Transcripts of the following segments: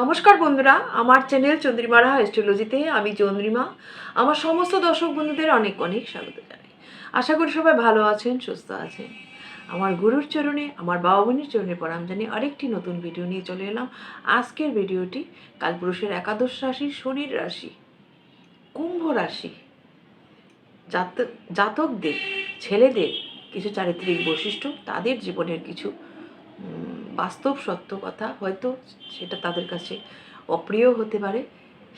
নমস্কার বন্ধুরা, আমার চ্যানেল চন্দ্রিমারা অ্যাস্ট্রোলজিতে আমি চন্দ্রিমা। আমার সমস্ত দর্শক বন্ধুদের অনেক অনেক স্বাগত জানাই। আশা করি সবাই ভালো আছেন, সুস্থ আছেন। আমার গুরুর চরণে, আমার বাবা বোনের চরণে প্রণাম জানিয়ে আরেকটি নতুন ভিডিও নিয়ে চলে এলাম। আজকের ভিডিওটি কালপুরুষের একাদশ রাশি, শনির রাশি, কুম্ভ রাশি। জাত জাতকদের, ছেলেদের কিছু চারিত্রিক বৈশিষ্ট্য, তাদের জীবনের কিছু বাস্তব সত্য কথা হয়তো সেটা তাদের কাছে অপ্রিয় হতে পারে।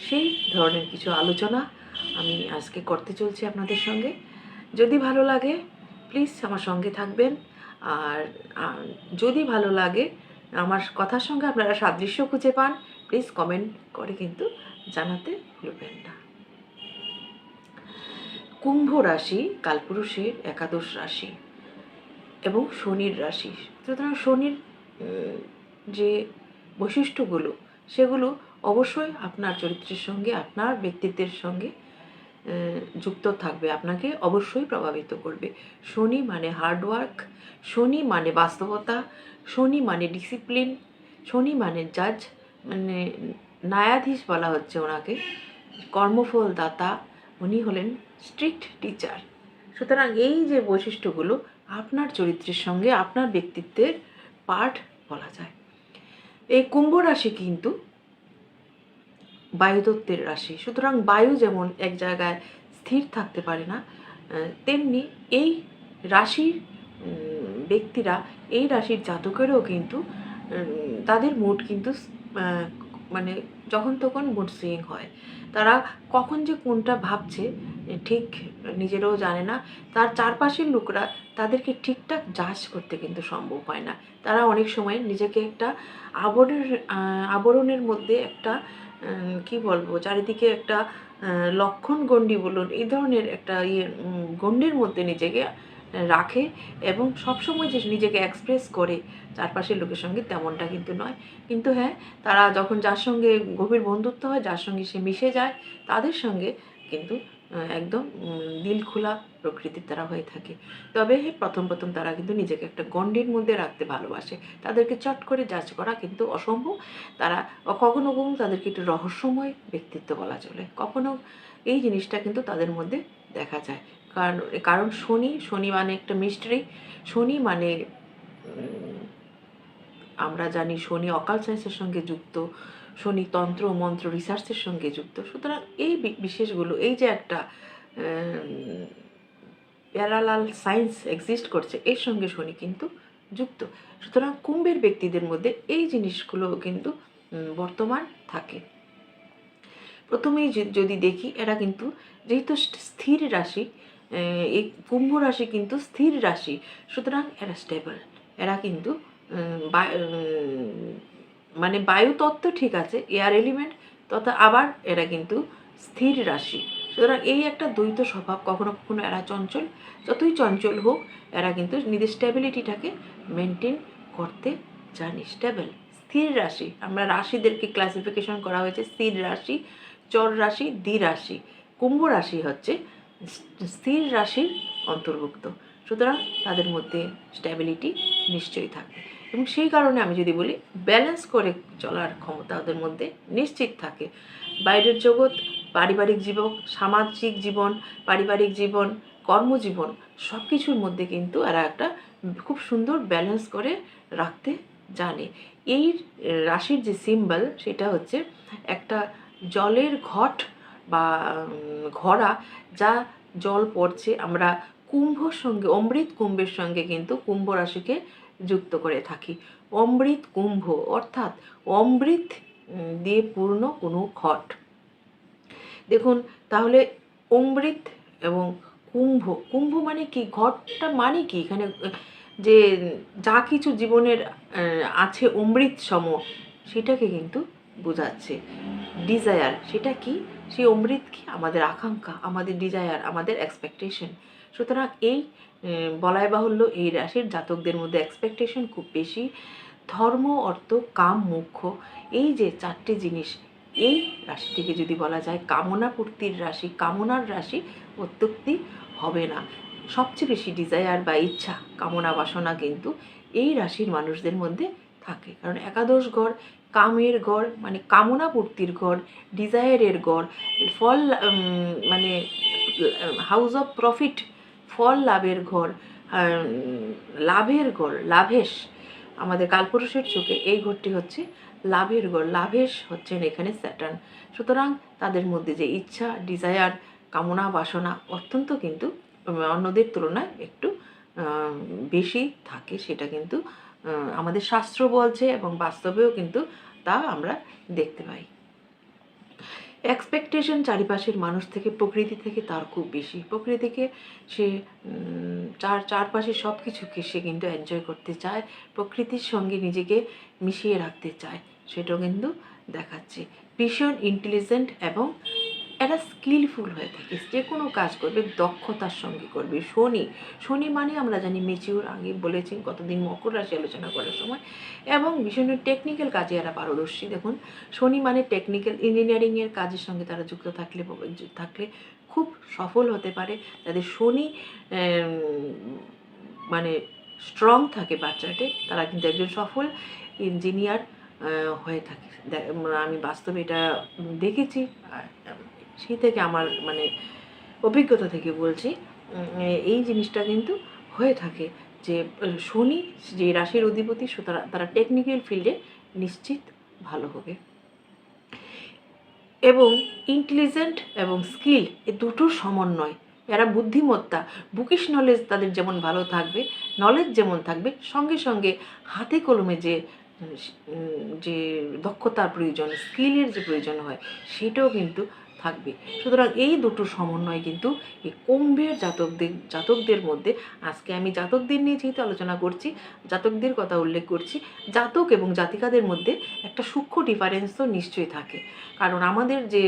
সেই ধরনের কিছু আলোচনা আমি আজকে করতে চলছি আপনাদের সঙ্গে। যদি ভালো লাগে প্লিজ আমার সঙ্গে থাকবেন। আর যদি ভালো লাগে, আমার কথার সঙ্গে আপনারা সাদৃশ্য খুঁজে পান প্লিজ কমেন্ট করে কিন্তু জানাতে ভুলবেন না। কুম্ভ রাশি কালপুরুষের একাদশ রাশি এবং শনির রাশি। সুতরাং শনির যে বৈশিষ্ট্যগুলো, সেগুলো অবশ্যই আপনার চরিত্রের সঙ্গে, আপনার ব্যক্তিত্বের সঙ্গে যুক্ত থাকবে, আপনাকে অবশ্যই প্রভাবিত করবে। শনি মানে হার্ডওয়ার্ক শনি মানে বাস্তবতা, শনি মানে ডিসিপ্লিন শনি মানে জাজ মানে ন্যায়াধীশ বলা হচ্ছে ওনাকে কর্মফল দাতা উনি হলেন স্ট্রিক্ট টিচার সুতরাং এই যে বৈশিষ্ট্যগুলো, আপনার চরিত্রের সঙ্গে, আপনার ব্যক্তিত্বের পার্ট বলা যায়। এই কুম্ভ রাশি কিন্তু বায়ুদত্তের রাশি। সুতরাং বায়ু যেমন এক জায়গায় স্থির থাকতে পারে না তেমনি এই রাশির ব্যক্তিরা এই রাশির জাতকেরও কিন্তু তাদের মুড কিন্তু মানে যখন তখন মুড সুইং হয়। তারা কখন যে কোনটা ভাবছে ঠিক নিজেরাও জানে না। তার চারপাশের লোকরা তাদেরকে ঠিকঠাক জাজ করতে কিন্তু সম্ভব হয় না। তারা অনেক সময় নিজেকে একটা আবরণের আবরণের মধ্যে একটা কি বলব, চারিদিকে একটা লক্ষণ গণ্ডি বলুন, এই ধরনের একটা ইয়ে গণ্ডির মধ্যে নিজেকে রাখে এবং সবসময় যে নিজেকে এক্সপ্রেস করে, চারপাশের লোকের সঙ্গে তেমনটা কিন্তু নয়। কিন্তু হ্যাঁ তারা যখন যার সঙ্গে গভীর বন্ধুত্ব হয়, যার সঙ্গে সে মিশে যায়, তাদের সঙ্গে কিন্তু একদম দিল খোলা প্রকৃতির তারা হয়ে থাকে। তবে প্রথম প্রথম তারা কিন্তু নিজেকে একটা গণ্ডির মধ্যে রাখতে ভালোবাসে। তাদেরকে চট করে জাজ করা কিন্তু অসম্ভব। তারা কখনো কখনো তাদেরকে একটু রহস্যময় ব্যক্তিত্ব বলা চলে। কখনো এই জিনিসটা কিন্তু তাদের মধ্যে দেখা যায়। কারণ কারণ শনি শনি মানে একটা মিস্ট্রি শনি মানে আমরা জানি শনি অকাল সায়েন্সের সঙ্গে যুক্ত, শনি তন্ত্র মন্ত্র রিসার্চের সঙ্গে যুক্ত, সুতরাং এই বিশেষগুলো, এই যে একটা প্যারালাল সায়েন্স এক্সিস্ট করছে, এর সঙ্গে শনি কিন্তু যুক্ত, সুতরাং কুম্ভের ব্যক্তিদের মধ্যে এই জিনিসগুলো কিন্তু বর্তমান থাকে। প্রথমেই যদি দেখি, এরা কিন্তু যেহেতু স্থির রাশি এই কুম্ভ রাশি কিন্তু স্থির রাশি। সুতরাং এরা স্টেবল এরা কিন্তু মানে বায়ুতত্ত্ব ঠিক আছে এয়ার এলিমেন্ট তথা আবার এরা কিন্তু স্থির রাশি। সুতরাং এই একটা দ্বৈত স্বভাব, কখনো কখনো এরা চঞ্চল। যতই চঞ্চল হোক, এরা কিন্তু নিজের স্টেবিলিটিটাকে মেনটেন করতে জানে। স্টেবল স্থির রাশি। আমরা রাশিদেরকে ক্লাসিফিকেশন করা হয়েছে, স্থির রাশি, চর রাশি, দ্বি রাশি। কুম্ভ রাশি হচ্ছে স্থির রাশির অন্তর্ভুক্ত। সুতরাং তাদের মধ্যে স্ট্যাবিলিটি নিশ্চয়ই থাকবে। এবং সেই কারণে আমি যদি বলি ব্যালেন্স করে চলার ক্ষমতা ওদের মধ্যে নিশ্চিত থাকে। বাইরের জগৎ, পারিবারিক জীবন, সামাজিক জীবন, পারিবারিক জীবন, কর্মজীবন সব কিছুর মধ্যে কিন্তু এরা একটা খুব সুন্দর ব্যালেন্স করে রাখতে জানে। এই রাশির যে সিম্বল সেটা হচ্ছে একটা জলের ঘট বা ঘড়া যা জল পড়ছে আমরা কুম্ভর সঙ্গে, অমৃত কুম্ভের সঙ্গে কিন্তু কুম্ভ রাশিকে যুক্ত করে থাকি। অমৃত কুম্ভ অর্থাৎ অমৃত দিয়ে পূর্ণ কোনো ঘট দেখুন, তাহলে অমৃত এবং কুম্ভ কুম্ভ মানে কি? ঘটটা মানে কি? এখানে, যে যা কিছু জীবনের আছে অমৃত সম সেটাকে কিন্তু বোঝাচ্ছে। ডিজায়ার, সেটা কি? সেই অমৃত কি? আমাদের আকাঙ্ক্ষা, আমাদের ডিজায়ার আমাদের এক্সপেকটেশন সুতরাং এই বলাই বাহুল্য এই রাশির জাতকদের মধ্যে এক্সপেকটেশন খুব বেশি। ধর্ম, অর্থ, কাম মুখ্য এই যে চারটি জিনিস, এই রাশিটিকে যদি বলা যায়, কামনা পূর্তির রাশি, কামনার রাশি অত্যুক্তি হবে না। সবচেয়ে বেশি ডিজায়ার বা ইচ্ছা, কামনা বাসনা কিন্তু এই রাশির মানুষদের মধ্যে থাকে। কারণ একাদশ ঘর কামের ঘর মানে কামনা পূর্তির ঘর ডিজায়ারের ঘর, ফল মানে হাউস অফ প্রফিট ফল লাভের ঘর লাভের ঘর, লাভেশ। আমাদের কালপুরুষের চোখে এই ঘরটি হচ্ছে লাভের ঘর, লাভেশ হচ্ছেন এখানে স্যাটার্ন সুতরাং তাদের মধ্যে যে ইচ্ছা ডিজায়ার কামনা, বাসনা অত্যন্ত কিন্তু অন্যদের তুলনায় একটু বেশি থাকে, সেটা কিন্তু আমাদের শাস্ত্র বলছে এবং বাস্তবেও কিন্তু তা আমরা দেখতে পাই। এক্সপেকটেশন চারিপাশের মানুষ থেকে, প্রকৃতি থেকে তার খুব বেশি। প্রকৃতিকে সে চার, চারপাশে সব কিছুকে সে কিন্তু এনজয় করতে চায়, প্রকৃতির সঙ্গে নিজেকে মিশিয়ে রাখতে চায়, সেটাও কিন্তু দেখাচ্ছে। ভীষণ ইন্টেলিজেন্ট এবং এরা স্কিলফুল হয়ে থাকে যে কোনো কাজ করবে, দক্ষতার সঙ্গে করবে। শনি শনি মানে আমরা জানি মেচিউর আগে বলেছি কতদিন মকর রাশি আলোচনা করার সময়। এবং ভীষণ টেকনিক্যাল কাজে এরা পারদর্শী। দেখুন, শনি মানে টেকনিক্যাল ইঞ্জিনিয়ারিংয়ের কাজের সঙ্গে তারা যুক্ত থাকলে থাকলে খুব সফল হতে পারে। যাদের শনি মানে স্ট্রং থাকে বাচ্চাটে তারা কিন্তু একজন সফল ইঞ্জিনিয়ার হয়ে থাকে। আমি বাস্তবে এটা দেখেছি। আর সেই থেকে আমার মানে অভিজ্ঞতা থেকে বলছি এই জিনিসটা কিন্তু হয়ে থাকে যে শনি যে রাশির অধিপতি সুতরাং তারা টেকনিক্যাল ফিল্ডে নিশ্চিত ভালো হবে। এবং ইন্টেলিজেন্ট এবং স্কিল এ দুটোর সমন্বয়। এরা বুদ্ধিমত্তা বুকিশ নলেজ তাদের যেমন ভালো থাকবে নলেজ যেমন থাকবে, সঙ্গে সঙ্গে হাতে কলমে যে যে দক্ষতার প্রয়োজন স্কিলের যে প্রয়োজন হয়, সেটাও কিন্তু থাকবে। সুতরাং এই দুটো সমন্বয় কিন্তু এই কুম্ভের জাতকদের জাতকদের মধ্যে আজকে আমি জাতকদের নিয়ে যেহেতু আলোচনা করছি, জাতকদের কথা উল্লেখ করছি, জাতক এবং জাতিকাদের মধ্যে একটা সূক্ষ্ম ডিফারেন্স তো নিশ্চয়ই থাকে। কারণ আমাদের যে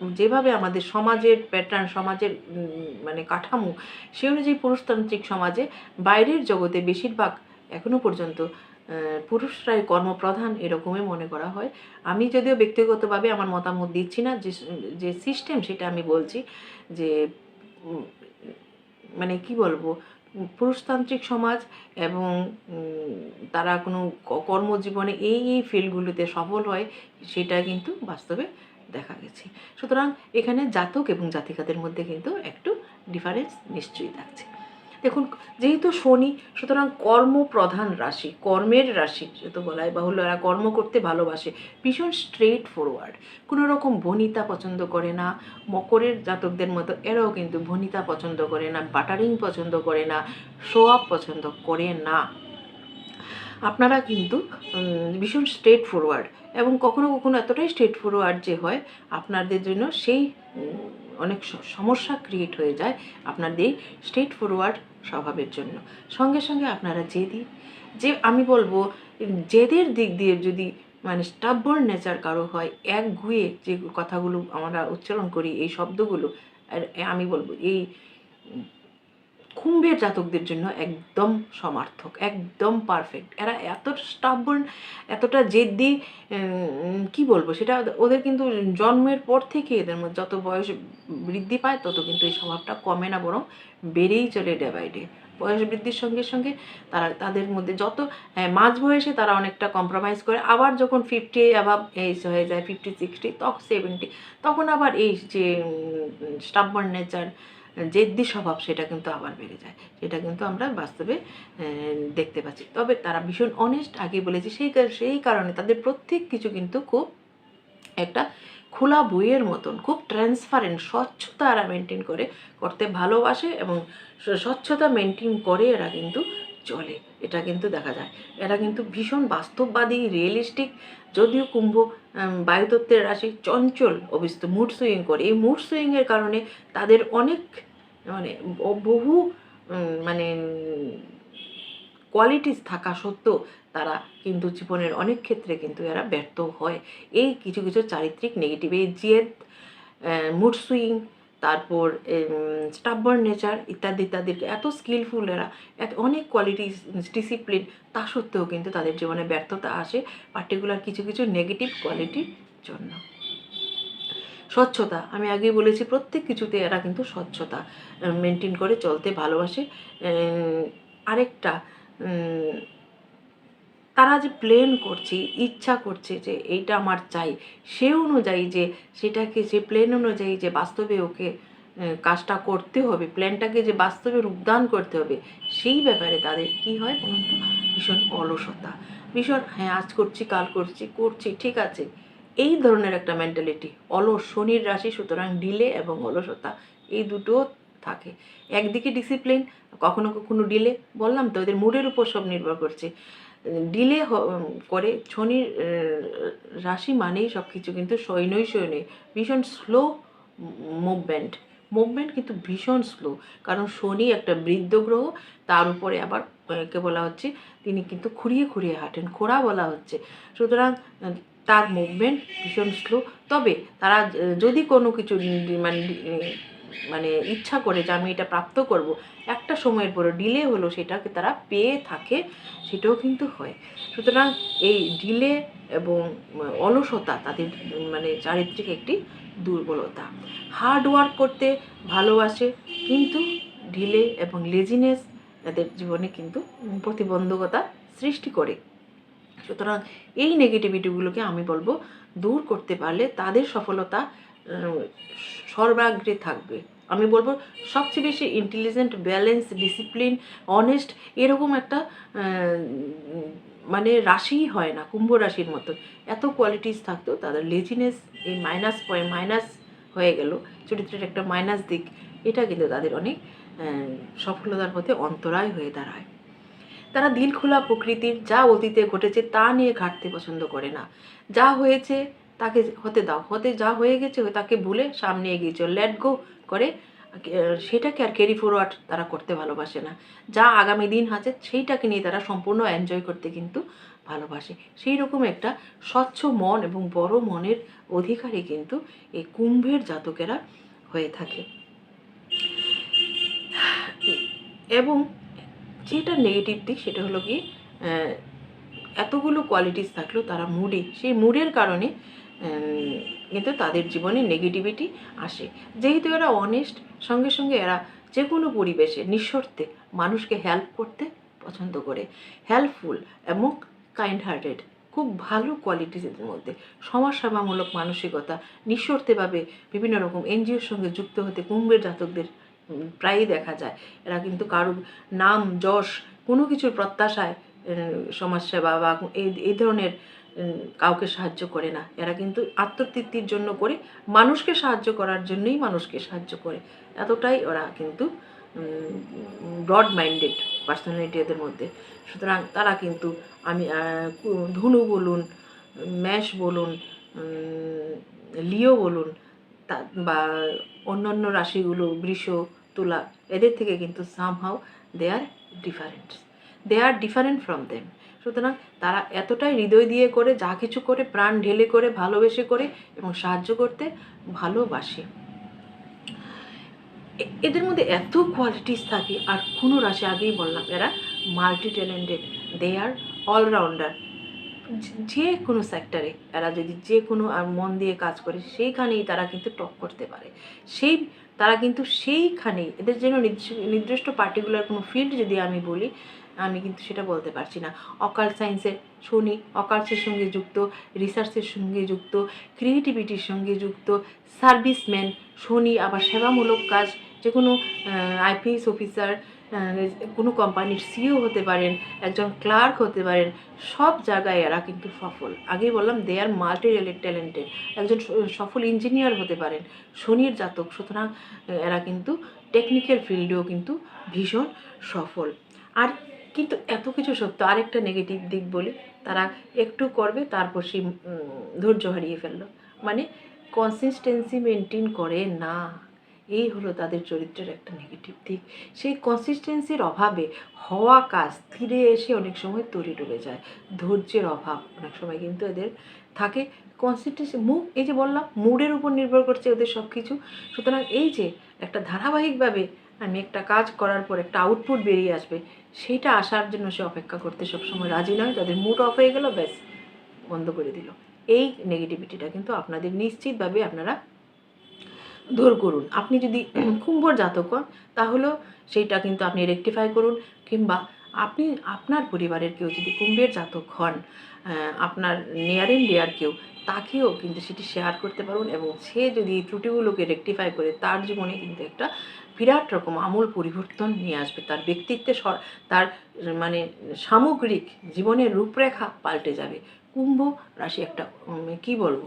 যেভাবে আমাদের সমাজের প্যাটার্ন সমাজের মানে কাঠামো সে অনুযায়ী পুরুষতান্ত্রিক সমাজে বাইরের জগতে বেশিরভাগ এখনও পর্যন্ত পুরুষরাই কর্মপ্রধান এরকমই মনে করা হয়। আমি যদিও ব্যক্তিগতভাবে আমার মতামত দিচ্ছি না, যে যে সিস্টেম সেটা আমি বলছি যে মানে কি বলব, পুরুষতান্ত্রিক সমাজ এবং তারা কোনো কর্মজীবনে এই এই ফিল্ডগুলোতে সফল হয়, সেটা কিন্তু বাস্তবে দেখা গেছে। সুতরাং এখানে জাতক এবং জাতিকাদের মধ্যে কিন্তু একটু ডিফারেন্স নিশ্চয়ই থাকছে। দেখুন, যেহেতু শনি, সুতরাং কর্মপ্রধান রাশি, কর্মের রাশি যেহেতু বলাই বাহুল্য, এরা কর্ম করতে ভালোবাসে, ভীষণ স্ট্রেট ফরওয়ার্ড কোনো রকম ভনিতা পছন্দ করে না, মকরের জাতকদের মতো এরাও কিন্তু ভনিতা পছন্দ করে না, বাটারিং পছন্দ করে না শো আপ পছন্দ করে না। আপনারা কিন্তু ভীষণ স্ট্রেট ফরওয়ার্ড এবং কখনো কখনো এতটাই স্ট্রেট ফরওয়ার্ড যে হয়, আপনাদের জন্য সেই অনেক সমস্যা ক্রিয়েট হয়ে যায়, আপনাদের স্ট্রেট ফরওয়ার্ড স্বভাবের জন্য। সঙ্গে সঙ্গে আপনারা জেদি। যে আমি বলব, জেদের দিক দিয়ে যদি মানে স্টাব্বর নেচার কারও হয়, এক ঘুয়ে যে কথাগুলো আমরা উচ্চারণ করি, এই শব্দগুলো, আর আমি বলব, এই কুম্ভের জাতকদের জন্য একদম সমার্থক একদম পারফেক্ট এরা এত স্টাবর্ন এতটা জেদ্দি কি বলব? সেটা ওদের- কিন্তু জন্মের পর থেকে এদের মধ্যে যত বয়স বৃদ্ধি পায় তত কিন্তু এই স্বভাবটা কমে না বরং বেড়েই চলে ডে বাই ডে বয়স বৃদ্ধির সঙ্গে সঙ্গে তারা তাদের মধ্যে যত হ্যাঁ, মাঝ বয়সে তারা অনেকটা কম্প্রোমাইজ করে আবার যখন ফিফটি অ্যাভাব এজ হয়ে যায় ফিফটি সিক্সটি তখন সেভেন্টি তখন আবার এই যে স্টাবর্ন নেচার জেদ্দি স্বভাব সেটা কিন্তু আবার বেড়ে যায়। সেটা কিন্তু আমরা বাস্তবে দেখতে পাচ্ছি। তবে তারা ভীষণ অনেস্ট আগে বলেছি, সেই সেই কারণে তাদের প্রত্যেক কিছু কিন্তু খুব একটা খোলা বইয়ের মতন, খুব ট্রান্সপারেন্ট স্বচ্ছতা এরা মেনটেন করে, করতে ভালোবাসে এবং স্বচ্ছতা মেনটেন করে এরা কিন্তু চলে, এটা কিন্তু দেখা যায়। এরা কিন্তু ভীষণ বাস্তববাদী রিয়েলিস্টিক যদিও কুম্ভ বায়ুতত্ত্বের রাশি চঞ্চল অবস্থিত মুড সুইং করে। এই মুড সুইংয়ের কারণে তাদের অনেক মানে বহু মানে কোয়ালিটিস থাকা সত্ত্বেও তারা কিন্তু জীবনের অনেক ক্ষেত্রে কিন্তু এরা ব্যর্থ হয়। এই কিছু কিছু চারিত্রিক নেগেটিভ এই জেদ মুড সুইং তারপর স্টাবর্ন নেচার ইত্যাদি ইত্যাদি। এত স্কিলফুল এরা, এত অনেক কোয়ালিটি ডিসিপ্লিন তা সত্ত্বেও কিন্তু তাদের জীবনে ব্যর্থতা আসে পার্টিকুলার কিছু কিছু নেগেটিভ কোয়ালিটির জন্য। স্বচ্ছতা, আমি আগেই বলেছি, প্রত্যেক কিছুতে এরা কিন্তু স্বচ্ছতা মেনটেন করে চলতে ভালোবাসে। আরেকটা তারা যে প্লেন করছে, ইচ্ছা করছে যে এইটা আমার চাই, সে অনুযায়ী যে সেটাকে যে প্লেন অনুযায়ী যে বাস্তবে ওকে কাজটা করতে হবে প্ল্যানটাকে যে বাস্তবে রূপদান করতে হবে, সেই ব্যাপারে তাদের কি হয় বলুন তো? ভীষণ অলসতা। ভীষণ হ্যাঁ আজ করছি, কাল করছি করছি, ঠিক আছে। এই ধরনের একটা মেন্টালিটি অলস, শনির রাশি সুতরাং ডিলে এবং অলসতা, এই দুটো থাকে। একদিকে ডিসিপ্লিন কখনো কখনো ডিলে বললাম তো, ওদের মুডের উপর সব নির্ভর করছে। ডিলে করে শনির রাশি মানেই সব কিছু কিন্তু সৈন্যই সৈন্য ভীষণ স্লো মুভমেন্ট মুভমেন্ট কিন্তু ভীষণ স্লো কারণ শনি একটা বৃদ্ধ গ্রহ, তার উপরে আবার কে বলা হচ্ছে, তিনি কিন্তু খুঁড়িয়ে খুঁড়িয়ে হাঁটেন, খোড়া বলা হচ্ছে। সুতরাং তার মুভমেন্ট ভীষণ স্লো তবে তারা যদি কোনো কিছু মানে মানে ইচ্ছা করে যে আমি এটা প্রাপ্ত করব, একটা সময়ের পরে ডিলে হলো সেটাকে তারা পেয়ে থাকে, সেটাও কিন্তু হয়। সুতরাং এই ডিলে এবং অলসতা তাদের মানে চারিত্রিক একটি দুর্বলতা। হার্ড ওয়ার্ক করতে ভালোবাসে, কিন্তু ঢিলে এবং লেজিনেস তাদের জীবনে কিন্তু প্রতিবন্ধকতা সৃষ্টি করে। সুতরাং এই নেগেটিভিটিগুলোকে আমি বলব দূর করতে পারলে তাদের সফলতা সর্বাগ্রে থাকবে। আমি বলব সবচেয়ে বেশি ইন্টেলিজেন্ট ব্যালেন্স ডিসিপ্লিন অনেস্ট এরকম একটা মানে রাশিই হয় না, কুম্ভ রাশির মতো এত কোয়ালিটিস থাকতো, তাদের লেজিনেস এই মাইনাস পয়েন্ট মাইনাস হয়ে গেল। চরিত্রের একটা মাইনাস দিক, এটা কিন্তু তাদের অনেক সফলতার পথে অন্তরায় হয়ে দাঁড়ায়। তারা দিল খোলা প্রকৃতির, যা অতীতে ঘটেছে তা নিয়ে ঘাটতে পছন্দ করে না। যা হয়েছে তাকে হতে দাও। হতে যা হয়ে গেছে তাকে ভুলে সামনে এগিয়ে চল। লেট গো করে সেটাকে আর ক্যারি ফরওয়ার্ড তারা করতে ভালোবাসে না। যা আগামী দিন আছে, সেইটাকে নিয়ে তারা সম্পূর্ণ এনজয় করতে কিন্তু ভালোবাসে। সেই রকম একটা স্বচ্ছ মন এবং বড় মনের অধিকারী কিন্তু এই কুম্ভের জাতকেরা হয়ে থাকে। এবং যেটা নেগেটিভ দিক, সেটা হলো কি এতগুলো কোয়ালিটিস থাকলেও তারা মুডে সেই মুডের কারণে কিন্তু তাদের জীবনে নেগেটিভিটি আসে। যেহেতু এরা অনেস্ট সঙ্গে সঙ্গে এরা যে কোনো পরিবেশে, নিঃশর্তে মানুষকে হেল্প করতে পছন্দ করে। হেল্পফুল এবং কাইন্ড হার্টেড খুব ভালো কোয়ালিটিসের মধ্যে। সমাজসেবামূলক মানসিকতা, নিঃশর্তেভাবে বিভিন্ন রকম এনজিওর সঙ্গে যুক্ত হতে কুম্ভের জাতকদের প্রায়ই দেখা যায়। এরা কিন্তু কারোর নাম, যশ, কোনো কিছুর প্রত্যাশায় সমাজসেবা বা এই ধরনের কাউকে সাহায্য করে না। এরা কিন্তু আত্মতৃপ্তির জন্য করে, মানুষকে সাহায্য করার জন্যই মানুষকে সাহায্য করে। এতটাই ওরা কিন্তু ব্রড মাইন্ডেড পার্সোনালিটি এদের মধ্যে। সুতরাং তারা কিন্তু আমি ধনু বলুন, ম্যাশ বলুন লিও বলুন বা অন্যান্য রাশিগুলো, বৃষ, তুলা, এদের থেকে কিন্তু somehow they are different they are different from them সুতরাং তারা এতটাই হৃদয় দিয়ে করে, যা কিছু করে, প্রাণ ঢেলে করে, ভালোবেসে করে এবং সাহায্য করতে ভালোবাসে। এদের মধ্যে এত কোয়ালিটিস থাকে, আর কোনো রাশি আগেই বললাম, এরা multi talented they are allrounder যে কোনো সেক্টরে এরা যদি যে কোনো, আর মন দিয়ে কাজ করে, সেইখানেই তারা কিন্তু টপ করতে পারে। সেই, তারা কিন্তু সেইখানেই, এদের জন্য নির্দিষ্ট- নির্দিষ্ট পার্টিকুলার কোনো ফিল্ড যদি আমি বলি আমি কিন্তু সেটা বলতে পারছি না। অকাল সায়েন্সের শনি অকাল্টের সঙ্গে যুক্ত রিসার্চের সঙ্গে যুক্ত ক্রিয়েটিভিটির সঙ্গে যুক্ত সার্ভিসম্যান শনি, আবার সেবামূলক কাজ, যে কোনো আইপিএস অফিসার কোনো কোম্পানির সিও হতে পারেন, একজন ক্লার্ক হতে পারেন, সব জায়গায় এরা কিন্তু সফল। আগেই বললাম দে আর মাল্টি ট্যালেন্টেড একজন সফল ইঞ্জিনিয়ার হতে পারেন, শনির জাতক। সুতরাং, এরা কিন্তু টেকনিক্যাল ফিল্ডেও কিন্তু ভীষণ সফল। আর কিন্তু এত কিছু সত্য, আরেকটা নেগেটিভ দিক বলি, তারা একটু করবে, তারপর সে ধৈর্য হারিয়ে ফেলল। মানে কনসিস্টেন্সি মেনটেন করে না, এই হলো তাদের চরিত্রের একটা নেগেটিভ দিক। সেই কনসিস্টেন্সির অভাবে হওয়া কাজ ধীরে এসে অনেক সময় তরি ডুবে যায়। ধৈর্যের অভাব অনেক সময় কিন্তু এদের থাকে। কনসিস্টেন্সি মুখ এই যে বললাম মুডের উপর নির্ভর করছে ওদের সব কিছু সুতরাং এই যে একটা ধারাবাহিকভাবে আমি একটা কাজ করার পর একটা আউটপুট বেরিয়ে আসবে, সেইটা আসার জন্য সে অপেক্ষা করতে সবসময় রাজি নয়, তাদের মুড অফ হয়ে গেল, ব্যাস, বন্ধ করে দিল। এই নেগেটিভিটিটা কিন্তু আপনাদের নিশ্চিতভাবে আপনারা দূর করুন। আপনি যদি কুম্ভর জাতক হন, তাহলেও সেইটা কিন্তু আপনি রেকটিফাই করুন, কিংবা আপনি, আপনার পরিবারের কেউ যদি কুম্ভের জাতক হন আপনার নিয়ার এন্ড ডিয়ার কেউ, তাকেও কিন্তু সেটি শেয়ার করতে পারুন, এবং সে যদি ত্রুটিগুলোকে রেকটিফাই করে, তার জীবনে কিন্তু একটা বিরাট রকম আমূল পরিবর্তন নিয়ে আসবে। তার ব্যক্তিত্বে তার মানে সামগ্রিক জীবনের রূপরেখা পাল্টে যাবে। কুম্ভ রাশি একটা কি বলব?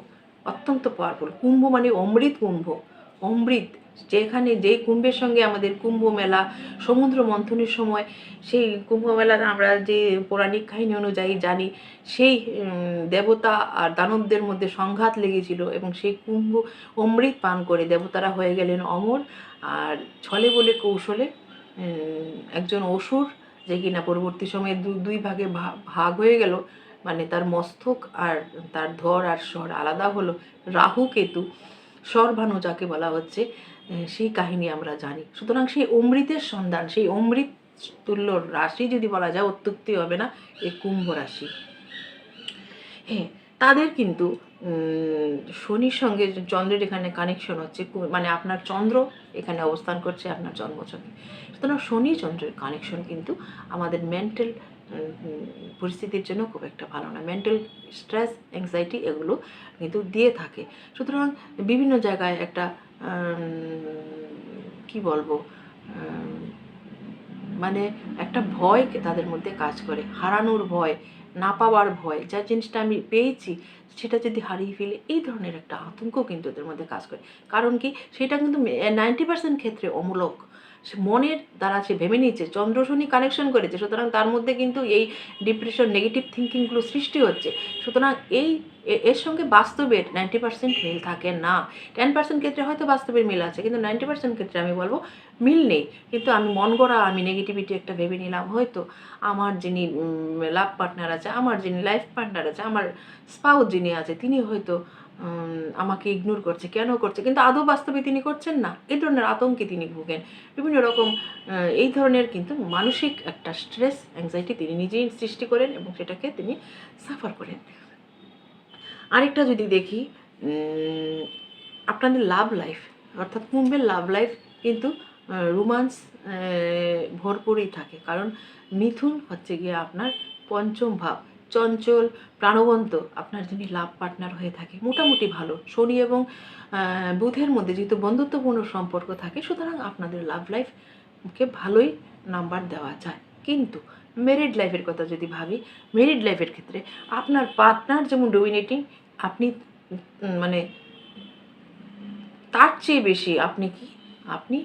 অত্যন্ত পাওয়ারফুল কুম্ভ মানে অমৃত কুম্ভ। অমৃত, যেখানে যেই কুম্ভের সঙ্গে আমাদের কুম্ভ মেলা, সমুদ্র মন্থনের সময়, সেই কুম্ভ মেলার আমরা যে পৌরাণিক কাহিনী অনুযায়ী জানি, সেই দেবতা আর দানবদের মধ্যে সংঘাত লেগেছিল এবং সেই কুম্ভ অমৃত পান করে দেবতারা হয়ে গেলেন অমর। আর ছলে বলে কৌশলে একজন অসুর যে কিনা পরবর্তী সময়ে দুই ভাগে ভাগ হয়ে গেল মানে তার মস্তক আর তার ধর আর স্বর আলাদা হলো রাহু কেতু। স্বরভানু যাকে বলা হচ্ছে সেই কাহিনী আমরা জানি। সুতরাং সেই অমৃতের সন্ধান, সেই অমৃত তুল্য রাশি যদি বলা যায়, অত্যুক্তি হবে না এই কুম্ভ রাশি। হ্যাঁ তাদের কিন্তু শনির সঙ্গে চন্দ্রের এখানে কানেকশন হচ্ছে মানে আপনার চন্দ্র এখানে অবস্থান করছে, আপনার জন্মছকে। সুতরাং শনি চন্দ্রের কানেকশন কিন্তু আমাদের মেন্টাল পরিস্থিতির জন্য খুব একটা ভালো না। মেন্টাল স্ট্রেস অ্যাংজাইটি এগুলো কিন্তু দিয়ে থাকে। সুতরাং বিভিন্ন জায়গায় একটা কি বলব মানে একটা ভয় তাদের মধ্যে কাজ করে, হারানোর ভয়, না পাওয়ার ভয়, যা জিনিসটা আমি পেয়েছি, সেটা যদি হারিয়ে ফেলে, এই ধরনের একটা আতঙ্ক কিন্তু ওদের মধ্যে কাজ করে। কারণ কি? সেটা কিন্তু নাইনটি পার্সেন্ট ক্ষেত্রে অমূলক মনের দ্বারা সে ভেবে নিয়েছে, চন্দ্র শনি কানেকশন করেছে, সুতরাং তার মধ্যে কিন্তু এই ডিপ্রেশন নেগেটিভ থিঙ্কিংগুলো সৃষ্টি হচ্ছে। সুতরাং এই এর সঙ্গে বাস্তবের নাইনটি পার্সেন্ট মিল থাকে না। টেন পার্সেন্ট ক্ষেত্রে হয়তো বাস্তবের মিল আছে, কিন্তু নাইনটি পার্সেন্ট ক্ষেত্রে আমি বলব মিল নেই। কিন্তু আমি মন গড়া, আমি নেগেটিভিটি একটা ভেবে নিলাম হয়তো। আমার যিনি লাভ পার্টনার আছে, আমার যিনি লাইফ পার্টনার আছে, আমার স্পাউস যিনি আছে, তিনি হয়তো আমাকে ইগনোর করছে। কেন করছে? কিন্তু আদৌ বাস্তবে তিনি করছেন না। এই ধরনের আতঙ্কে তিনি ভুগেন। বিভিন্ন রকম এই ধরনের কিন্তু মানসিক একটা স্ট্রেস অ্যাংজাইটি তিনি নিজেই সৃষ্টি করেন এবং সেটাকে তিনি সাফার করেন। আরেকটা যদি দেখি আপনাদের লাভ লাইফ অর্থাৎ কুম্ভের লাভ লাইফ কিন্তু রোমান্স ভরপুরই থাকে। কারণ মিথুন হচ্ছে গিয়ে আপনার পঞ্চম ভাব। চঞ্চল, প্রাণবন্ত আপনার যিনি লাভ পার্টনার হয়ে থাকে, মোটামুটি ভালো। শনি এবং বুধের মধ্যে যেহেতু বন্ধুত্বপূর্ণ সম্পর্ক থাকে, সুতরাং আপনাদের লাভ লাইফকে ভালোই নাম্বার দেওয়া যায়। কিন্তু মেরিড লাইফের কথা যদি ভাবি মেরিড লাইফের ক্ষেত্রে আপনার পার্টনার যেমন ডোমিনেটিং আপনি মানে তার চেয়ে বেশি আপনি কি? আপনি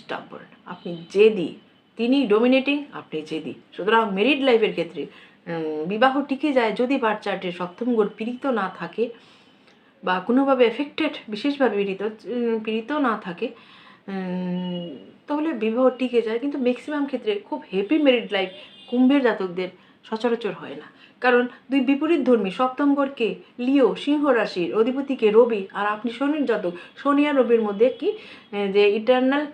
স্টাবর্ন আপনি জেদি। তিনি ডোমিনেটিং আপনি জেদি। সুতরাং মেরিড লাইফের ক্ষেত্রে বিবাহ টিকে যায় যদি বার সপ্তম গোড় পীড়িত না থাকে বা কোনোভাবে এফেক্টেড বিশেষভাবে পীড়িত পীড়িত না থাকে তাহলে বিবাহ টিকে যায়। কিন্তু ম্যাক্সিমাম ক্ষেত্রে খুব হ্যাপি মেরিড লাইফ কুম্ভের জাতকদের সচরাচর হয় না। কারণ দুই বিপরীত ধর্মী সপ্তম গড়কে লিও, সিংহ রাশির। অধিপতিকে রবি। আর আপনি শনির জাতক। শনি আর রবির মধ্যে কি? যে ইটার্নাল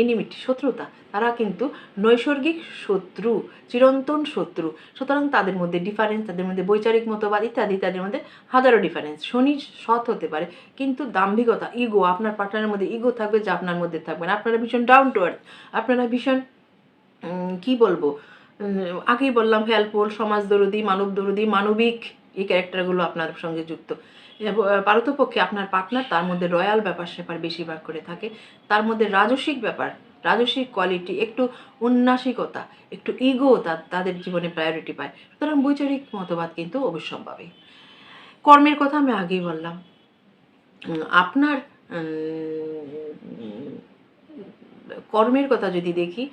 এনিমিটি শত্রুতা, তারা কিন্তু নৈসর্গিক শত্রু, চিরন্তন শত্রু। সুতরাং তাদের মধ্যে ডিফারেন্স তাদের মধ্যে বৈচারিক মতবাদ ইত্যাদি, তাদের মধ্যে হাজারো ডিফারেন্স শনি সৎ হতে পারে, কিন্তু দাম্ভিকতা ইগো আপনার পার্টনারের মধ্যে ইগো থাকবে যে আপনার মধ্যে থাকবে আপনারা ভীষণ ডাউন টু আপনারা ভীষণ কি বলব? আগেই বললাম হেল্পফুল, সমাজ দরদি, মানব দরদি, মানবিক এই ক্যারেক্টারগুলো আপনার সঙ্গে যুক্ত। পারতপক্ষে আপনার পার্টনার তার মধ্যে রয়্যাল ব্যাপার স্যাপার বেশিরভাগ করে থাকে। তার মধ্যে রাজসিক ব্যাপার, রাজসিক কোয়ালিটি একটু উন্নাসিকতা, একটু ইগো তাদের জীবনে প্রায়োরিটি পায়। সুতরাং বৈচারিক মতবাদ কিন্তু অবশ্যম্ভাবী। কর্মের কথা আমি আগেই বললাম। আপনার কর্মের কথা যদি দেখি,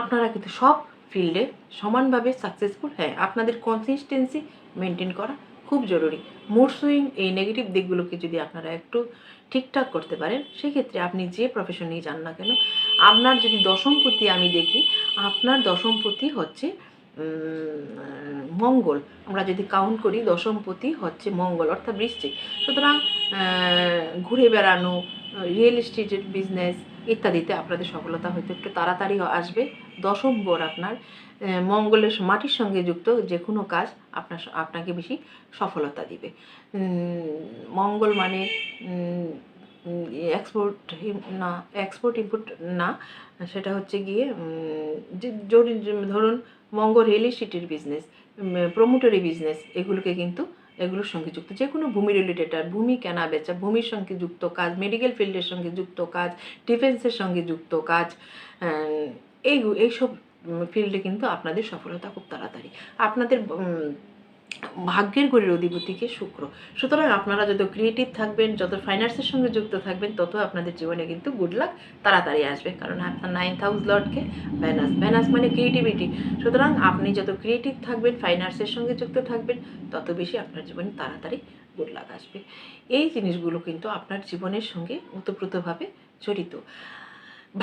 আপনারা কিন্তু সব ফিল্ডে সমানভাবে সাকসেসফুল হ্যাঁ আপনাদের কনসিস্টেন্সি মেনটেন করা খুব জরুরি। মুড সুইং এই নেগেটিভ দিকগুলোকে যদি আপনারা একটু ঠিকঠাক করতে পারেন, সেক্ষেত্রে আপনি যে প্রফেশনেই যান না কেন, আপনার যদি দশমপতি আমি দেখি, আপনার দশমপতি হচ্ছে মঙ্গল। আমরা যদি কাউন্ট করি দশমপতি হচ্ছে মঙ্গল, অর্থাৎ বৃশ্চিক। সুতরাং ঘুরে বেড়ানো রিয়েল এস্টেটের বিজনেস ইত্যাদিতে আপনাদের সফলতা হয়তো একটু তাড়াতাড়ি আসবে। দশম বোর আপনার মঙ্গলের মাটির সঙ্গে যুক্ত যে কোনো কাজ আপনার আপনাকে বেশি সফলতা দিবে। মঙ্গল মানে এক্সপোর্ট না এক্সপোর্ট ইম্পোর্ট না, সেটা হচ্ছে গিয়ে যে ধরুন মঙ্গল রিয়েল এস্টেটের বিজনেস প্রমোটারি বিজনেস এগুলোকে কিন্তু এগুলোর সঙ্গে যুক্ত। যে কোনো ভূমি রিলেটেড আর ভূমি কেনা বেচা, ভূমির সঙ্গে যুক্ত কাজ মেডিকেল ফিল্ডের সঙ্গে যুক্ত কাজ ডিফেন্সের সঙ্গে যুক্ত কাজ এই এইসব ফিল্ডে কিন্তু আপনাদের সফলতা খুব তাড়াতাড়ি। আপনাদের ভাগ্যের গড়ের অধিপতিকে শুক্র। সুতরাং আপনারা যত ক্রিয়েটিভ থাকবেন, যত ফাইন্যান্সের সঙ্গে যুক্ত থাকবেন, তত আপনাদের জীবনে কিন্তু গুড লাক তাড়াতাড়ি আসবে। কারণ আপনার নাইন্থ হাউস লর্ডকে ভ্যানাস ভ্যানাস মানে ক্রিয়েটিভিটি সুতরাং আপনি যত ক্রিয়েটিভ থাকবেন ফাইন্যান্সের সঙ্গে যুক্ত থাকবেন, তত বেশি আপনার জীবনে তাড়াতাড়ি গুড লাক আসবে। এই জিনিসগুলো কিন্তু আপনার জীবনের সঙ্গে ওতপ্রোতভাবে জড়িত।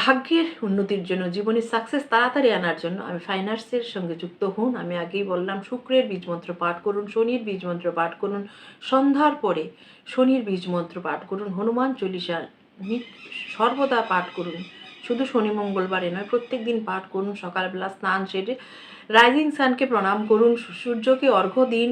ভাগ্যের উন্নতির জন্য, জীবনের সাকসেস তাড়াতাড়ি আনার জন্য আমি ফাইন্যান্সের সঙ্গে যুক্ত হন। আমি আগেই বললাম, শুক্রের বীজমন্ত্র পাঠ করুন, শনির বীজমন্ত্র পাঠ করুন। সন্ধ্যার পরে শনির বীজমন্ত্র পাঠ করুন, হনুমান চল্লিশা সর্বদা পাঠ করুন। শুধু শনি মঙ্গলবারে নয় প্রত্যেক দিন পাঠ করুন, সকালবেলা স্নান সেরে রাইজিং সানকে প্রণাম করুন, সূর্যকে অর্ঘ্য দিন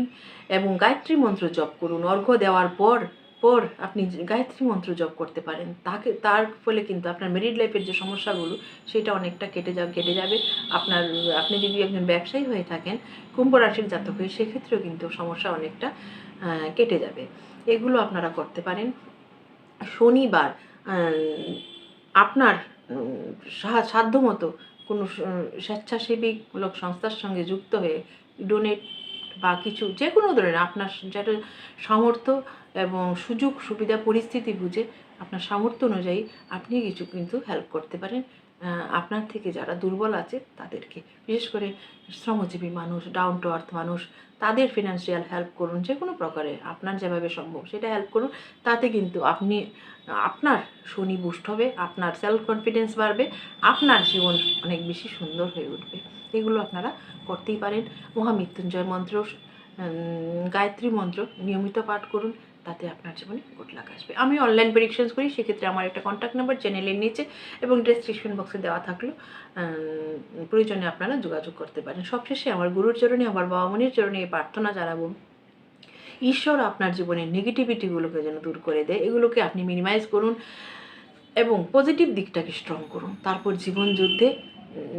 এবং গায়ত্রী মন্ত্র জপ করুন। অর্ঘ্য দেওয়ার পর পর আপনি গায়ত্রী মন্ত্র জপ করতে পারেন, তাকে, তার ফলে কিন্তু আপনার মেরিড লাইফের যে সমস্যাগুলো, সেটা অনেকটা কেটে যা, কেটে যাবে। আপনার, আপনি যদি একজন ব্যবসায়ী হয়ে থাকেন, কুম্ভ রাশির জাতক হয়ে, সেক্ষেত্রেও কিন্তু সমস্যা অনেকটা কেটে যাবে। এগুলো আপনারা করতে পারেন। শনিবার আপনার সাধ্যমতো কোনো স- স্বেচ্ছাসেবীমূলক সংস্থার সঙ্গে যুক্ত হয়ে ডোনেট বা কিছু যে কোনো ধরনের আপনার যেটা সামর্থ্য এবং সুযোগ, সুবিধা, পরিস্থিতি বুঝে আপনার সামর্থ্য অনুযায়ী আপনি কিছু কিন্তু হেল্প করতে পারেন। আপনার থেকে যারা দুর্বল আছে তাদেরকে। বিশেষ করে শ্রমজীবী মানুষ ডাউন টু আর্থ মানুষ, তাদের ফিনান্সিয়াল হেল্প করুন, যে কোনো প্রকারে আপনার যেভাবে সম্ভব সেটা হেল্প করুন। তাতে কিন্তু আপনি, আপনার শনি বুস্ট হবে, আপনার সেলফ কনফিডেন্স বাড়বে, আপনার জীবন অনেক বেশি সুন্দর হয়ে উঠবে। এগুলো আপনারা করতেই পারেন। মহামৃত্যুঞ্জয় মন্ত্র গায়ত্রী মন্ত্র নিয়মিত পাঠ করুন। তাতে আপনার জীবনে গুড লাক আসবে। আমি অনলাইন প্রেডিকশনস করি, সেক্ষেত্রে আমার একটা কন্ট্যাক্ট নাম্বার চ্যানেলের নিচে এবং ডেসক্রিপশন বক্সে দেওয়া থাকল। প্রয়োজনে আপনারা যোগাযোগ করতে পারেন। সবশেষে আমার গুরুর চরণে, আমার বাবা মনির চরণে এই প্রার্থনা জানাব, ঈশ্বর আপনার জীবনের নেগেটিভিটিগুলোকে যেন দূর করে দেয়। এগুলোকে আপনি মিনিমাইজ করুন এবং পজিটিভ দিকটাকে স্ট্রং করুন। তারপর জীবন যুদ্ধে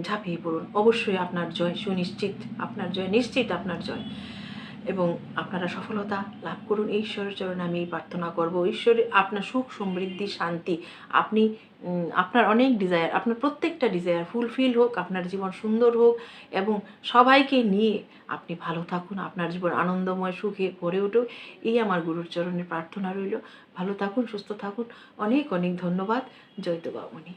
ঝাঁপিয়ে পড়ুন। অবশ্যই আপনার জয় সুনিশ্চিত, আপনার জয় নিশ্চিত, আপনার জয়। এবং আপনারা সফলতা লাভ করুন। ঈশ্বরের চরণে আমি এই প্রার্থনা করব ঈশ্বরের আপনার সুখ, সমৃদ্ধি, শান্তি, আপনি আপনার অনেক ডিজায়ার আপনার প্রত্যেকটা ডিজায়ার ফুলফিল হোক, আপনার জীবন সুন্দর হোক এবং সবাইকে নিয়ে আপনি ভালো থাকুন, আপনার জীবন আনন্দময়, সুখে ভরে উঠুক। এই আমার গুরুর চরণে প্রার্থনা রইল। ভালো থাকুন, সুস্থ থাকুন। অনেক অনেক ধন্যবাদ। জয়তো বামনি।